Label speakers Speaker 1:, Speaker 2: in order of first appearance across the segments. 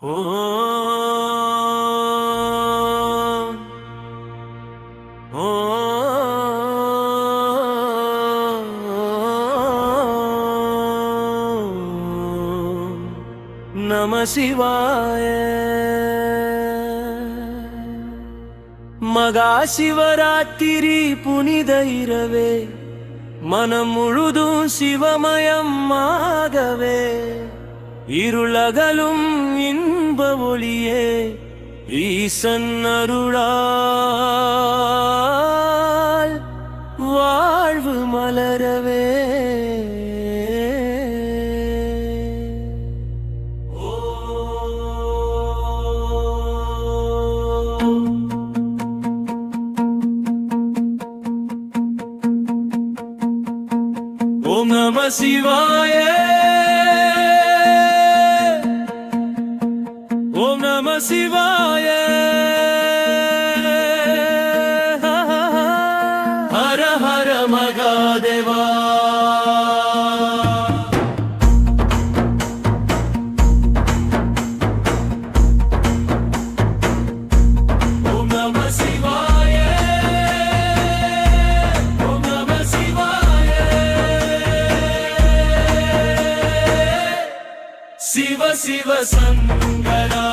Speaker 1: நம சிவாய. மகா சிவராத்திரி புனித இரவே மனம் முழுதும் சிவமயம் ஆகவே இருளகலும் இன்ப ஒளியே ஈசன் அருளால் வாழ்வு மலரவே. ஓம் நம சிவாய ஹர ஹர மகாதேவா சிவ சிவ சங்கரா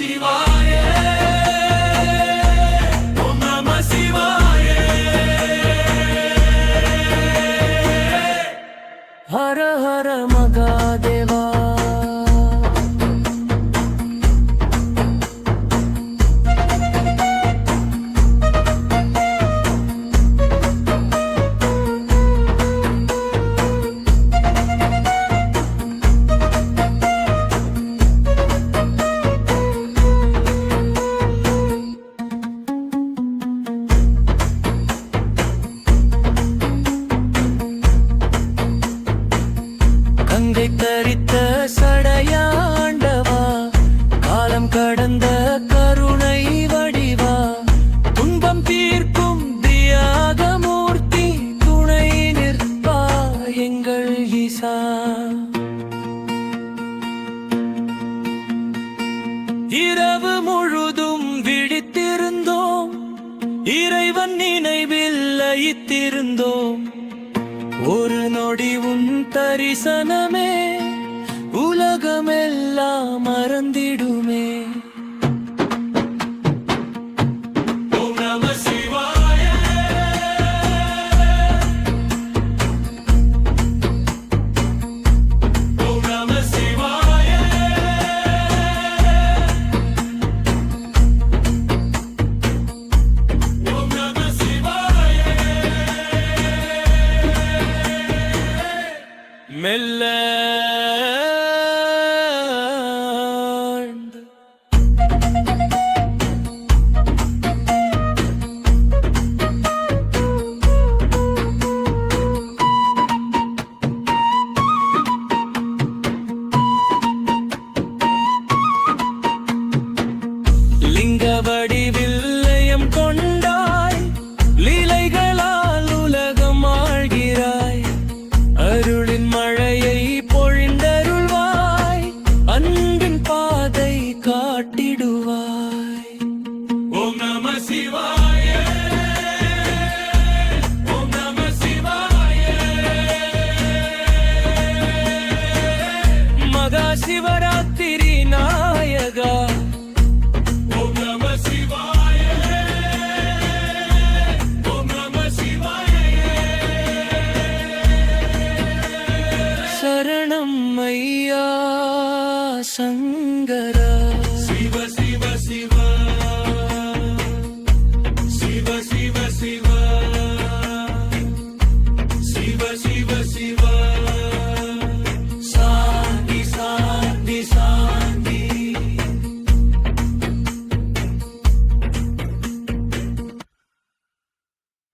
Speaker 1: ஓம் கடந்த கருணை வடிவா? துன்பம் தீர்க்கும் தியாக மூர்த்தி துணை நிற்பா எங்கள் ஈசா. இரவு முழுதும் விழித்திருந்தோம். இறைவன் நினைவில் லயித்திருந்தோம். ஒரு நொடி உன் தரிசனமே உலகமெல்லாம் மறந்திடுமே. வடிவில்லையம் கொண்டாய் லீலைகளால் உலகம் ஆழ்கிறாய். அருளின் மழையை பொழிந்தருள்வாய் அன்பின் பாதை காட்டிடுவாய். ஓம் நம சிவாய சிவராத்திரி நாயகா 生